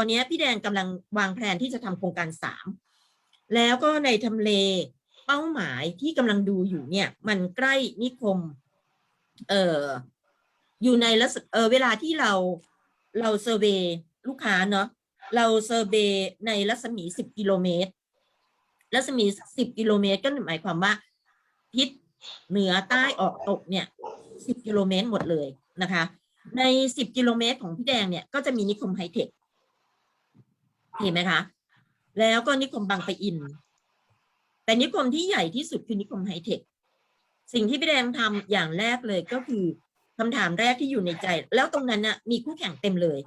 อนนี้พี่แดงกำลังวางแผนที่จะทำโครงการสามแล้วก็ในทำเลเป้าหมายที่กำลังดูอยู่เนี่ย มันใกล้นิคม เอ่ออยู่ในลักษณะเออเวลาที่เราเราเซอร์เวยลูกค้าเนาะเราเซอร์เวยในรัศมีสิบกิโลเมตร รัศมีสิบกิโลเมตร ก็หมายความว่าทิศเหนือใต้ออกตกเนี่ยสิบกิโลเมตรหมดเลยนะคะ ในสิบกิโลเมตรของพี่แดงเนี่ยก็จะมีนิคมไฮเทค เห็นไหมคะ แล้วก็นิคมบางปะอิน แต่นิคมที่ใหญ่ที่สุดคือนิคมไฮเทค สิ่งที่พี่แดงทำอย่างแรกเลยก็คือคำถามแรกที่อยู่ในใจ แล้วตรงนั้นน่ะมีคู่แข่งเต็มเลย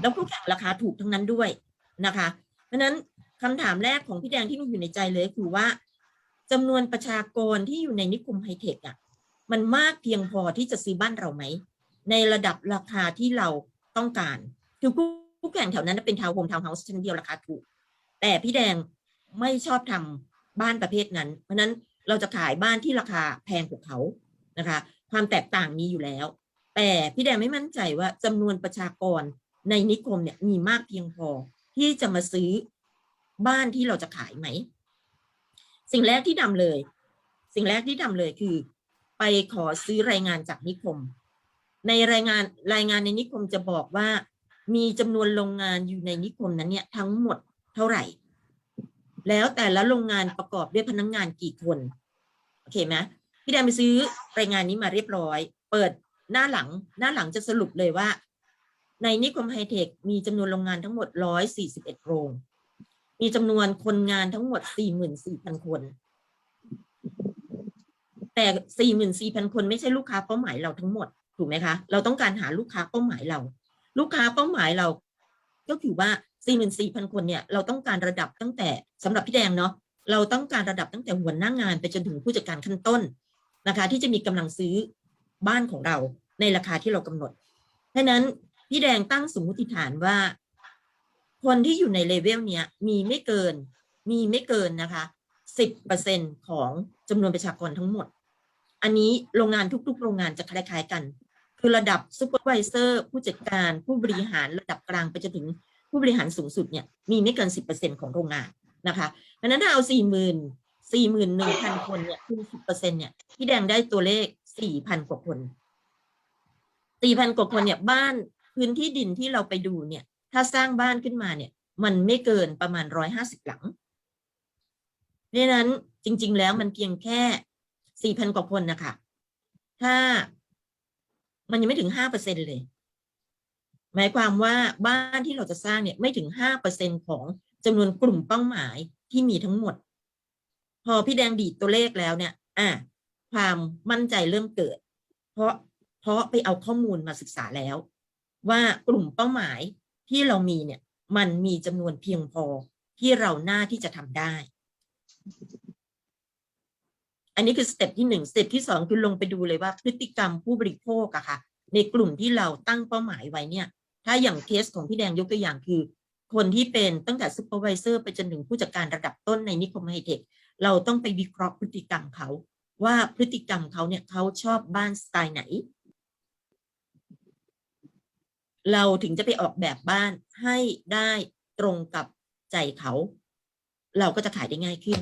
แล้วคู่แข่งราคาถูกทั้งนั้นด้วยนะคะ เพราะฉะนั้นคำถามแรกของพี่แดงที่มีอยู่ในใจเลยคือว่าจำนวนประชากรที่อยู่ในนิคมไฮเทคอะมันมากเพียงพอที่จะซื้อบ้านเราไหม ในระดับราคาที่เราต้องการคือคู่ คู่แข่งแถวนั้นเป็นทาวน์โฮมทาวน์เฮาส์ชั้นเดียวราคาถูก แต่พี่แดงไม่ชอบทำบ้านประเภทนั้น เพราะนั้นเราจะขายบ้านที่ราคาแพงกว่าเขานะคะ ความแตกต่างมีอยู่แล้ว แต่พี่แดงไม่มั่นใจว่าจำนวนประชากรในนิคมเนี่ยมีมากเพียงพอที่จะมาซื้อบ้านที่เราจะขายไหม สิ่งแรกที่ทำเลย สิ่งแรกที่ทำเลยคือ ไปขอซื้อรายงานจากนิคม ในรายงานรายงานในนิคมจะบอกว่า มีจำนวนโรงงานอยู่ในนิคมนั้นเนี่ยทั้งหมดเท่าไหร่ แล้วแต่ละโรงงานประกอบด้วยพนักงงานกี่คน โอเคไหมพี่แดงไปซื้อรายงานนี้มาเรียบร้อย เปิดหน้าหลังหน้าหลังจะสรุปเลยว่า ในนิคมไฮเทคมีจำนวนโรงงานทั้งหมด 141 โรง มีจำนวนคนงานทั้งหมด 44,000 คน แต่ 44,000 คนไม่ใช่ลูกค้าเป้าหมายเราทั้งหมด ถูกไหมคะ เราต้องการหาลูกค้าเป้าหมายเรา ลูกค้าเป้าหมายเรา ก็คือว่า 44,000 คนเนี่ยเราต้องการระดับตั้งแต่สำหรับพี่แดงเนาะเราต้องการระดับตั้งแต่หัวหน้างานไปจนถึงผู้จัดการขั้นต้นนะคะ ที่จะมีกำลังซื้อบ้านของเราในราคาที่เรากำหนดเพราะนั้นพี่แดงตั้งสมมติฐานว่า คนที่อยู่ในเลเวลเนี้ยมีไม่เกิน มีไม่เกินนะคะสิบเปอร์เซ็นของจำนวนประชากรทั้งหมด อันนี้โรงงานทุก ๆ โรงงานจะคล้ายๆกัน คือระดับซูเปอร์วิเซอร์ผู้จัดการผู้บริหารระดับกลางไปจนถึงผู้บริหารสูงสุดเนี่ยมีไม่เกินสิบเปอร์เซ็นของโรงงานนะคะเพราะนั้นถ้าเอาสี่หมื่นสี่หมื่นหนึ่งพันคนเนี่ยคูณสิบเปอร์เซ็นเนี่ยพี่แดงได้ตัวเลขสี่พันกว่าคนสี่พันกว่าคนเนี่ยบ้านพื้นที่ดินที่เราไปดูเนี่ย ถ้าสร้างบ้านขึ้นมาเนี่ย มันไม่เกินประมาณร้อยห้าสิบหลังเพราะฉะนั้นจริง ๆ แล้วมันเพียงแค่สี่พันกว่าคนนะคะถ้า มันยังไม่ถึงห้าเปอร์เซ็นเลย หมายความว่าบ้านที่เราจะสร้างเนี่ยไม่ถึงห้าเปอร์เซ็นของจำนวนกลุ่มเป้าหมายที่มีทั้งหมด พอพี่แดงดีดตัวเลขแล้วเนี่ย อะความมั่นใจเริ่มเกิด เพราะเพราะไปเอาข้อมูลมาศึกษาแล้ว ว่ากลุ่มเป้าหมายที่เรามีเนี่ย มันมีจำนวนเพียงพอที่เราหน้าที่จะทำได้ อันนี้คือสเต็ปที่หนึ่งสเต็ปที่สองคือลงไปดูเลยว่าพฤติกรรมผู้บริโภคอะค่ะ ในกลุ่มที่เราตั้งเป้าหมายไว้เนี่ย ถ้าอย่างเคสของพี่แดงยกตัวอย่างคือ คนที่เป็นตั้งแต่ซูเปอร์วิเซอร์ไปจนถึงผู้จัดการระดับต้นในนิคมไฮเทคเราต้องไปวิเคราะห์พฤติกรรมเขา ว่าพฤติกรรมเขาเนี่ยเขาชอบบ้านสไตล์ไหน เราถึงจะไปออกแบบบ้านให้ได้ตรงกับใจเขา เราก็จะขายได้ง่ายขึ้น